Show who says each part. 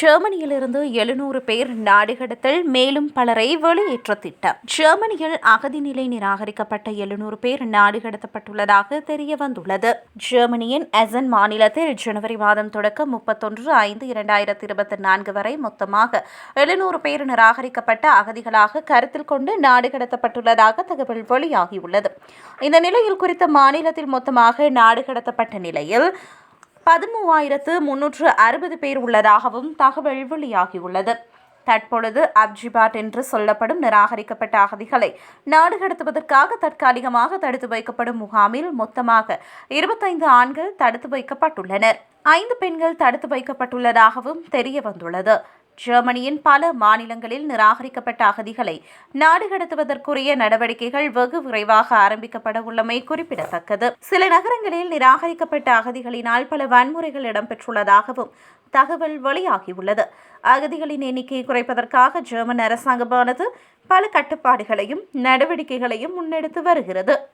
Speaker 1: ஜெர்மனியிலிருந்து எழுநூறு பேர் நாடுகடத்தல் மேலும் பலரை வெளியேற்ற திட்டம். ஜெர்மனியில் அகதி நிலை நிராகரிக்கப்பட்ட எழுநூறு பேர் நாடுகடத்தப்பட்டுள்ளதாக தெரிய வந்துள்ளது ஜெர்மனியின் எசன் மாநிலத்தில் ஜனவரி மாதம் தொடக்கம் முப்பத்தொன்று ஐந்து இரண்டாயிரத்தி இருபத்தி நான்கு வரை மொத்தமாக எழுநூறு பேர் நிராகரிக்கப்பட்ட அகதிகளாக கருத்தில் கொண்டு நாடு கடத்தப்பட்டுள்ளதாக தகவல் வெளியாகியுள்ளது. இந்த நிலையில் குறித்த மாநிலத்தில் மொத்தமாக நாடு கடத்தப்பட்ட நிலையில் பதிமூவாயிரத்து முன்னூற்று அறுபது பேர் உள்ளதாகவும் தகவல் வெளியாகியுள்ளது. தற்பொழுது அப்ஜிபாட் என்று சொல்லப்படும் நிராகரிக்கப்பட்ட அகதிகளை நாடு கடத்துவதற்காக தற்காலிகமாக தடுத்து வைக்கப்படும் முகாமில் மொத்தமாக இருபத்தைந்து ஆண்கள் தடுத்து வைக்கப்பட்டுள்ளனர். ஐந்து பெண்கள் தடுத்து வைக்கப்பட்டுள்ளதாகவும் தெரிய வந்துள்ளது ஜெர்மனியின் பல மாநிலங்களில் நிராகரிக்கப்பட்ட அகதிகளை நாடு கடத்துவதற்குரிய நடவடிக்கைகள் வெகு விரைவாக ஆரம்பிக்கப்பட உள்ளமை குறிப்பிடத்தக்கது. சில நகரங்களில் நிராகரிக்கப்பட்ட அகதிகளினால் பல வன்முறைகள் இடம்பெற்றுள்ளதாகவும் தகவல் வெளியாகியுள்ளது. அகதிகளின் எண்ணிக்கையை குறைப்பதற்காக ஜெர்மன் அரசாங்கமானது பல கட்டுப்பாடுகளையும் நடவடிக்கைகளையும் முன்னெடுத்து வருகிறது.